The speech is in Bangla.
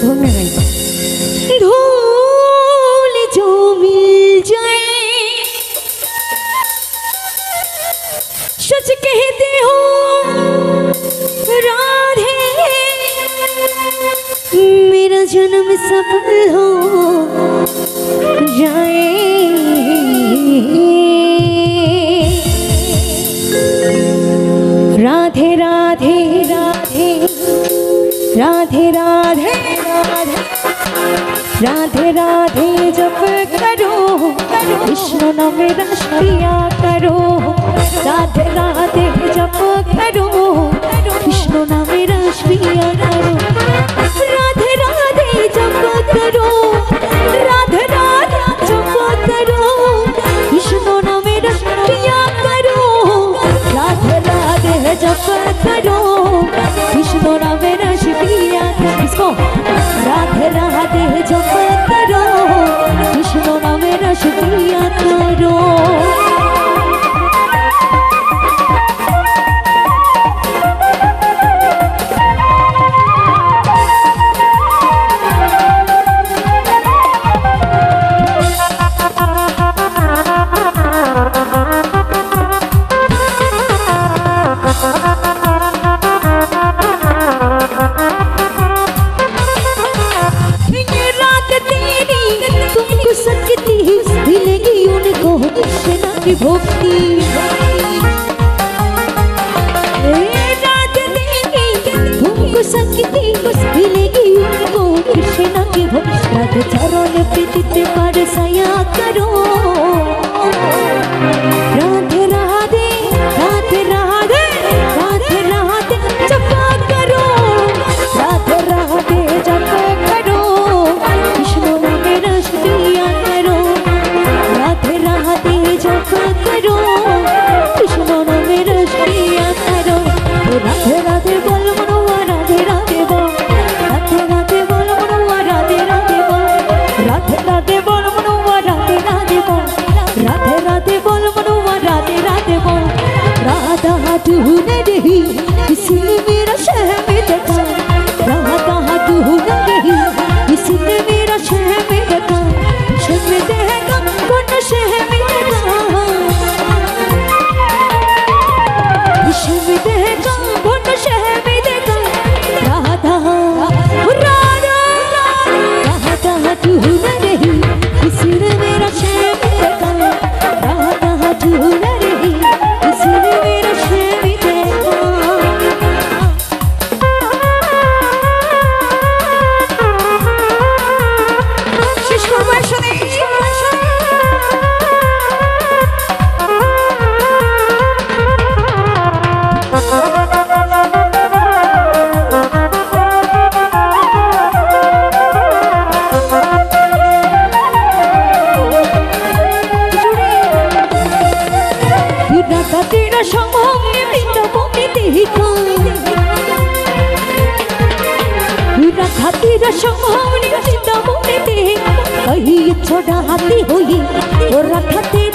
धुन गई तो ढोल जो मिल जाए सच कहते हो राधे मेरा जन्म सफल हो जाए राधे राधे राधे राधे राधे राधे राधे राधे जप करो कृष्ण नाम रशिया करो राधे राधे जप करो कृष्ण नाम रशिया करो राधे राधे जप करो राधे राधे जप करो कृष्ण नाम रशिया करो राधे राधे जप करो your friend. hope হুনে দেহি কিসি মেরা শহর মে দেখা সংভোগে বৃন্দবনে দেহিত রাধা তীর সংভোগে বৃন্দবনে দেহিত কহি ছোড়া হাতি হয়ে ও রাধা তীর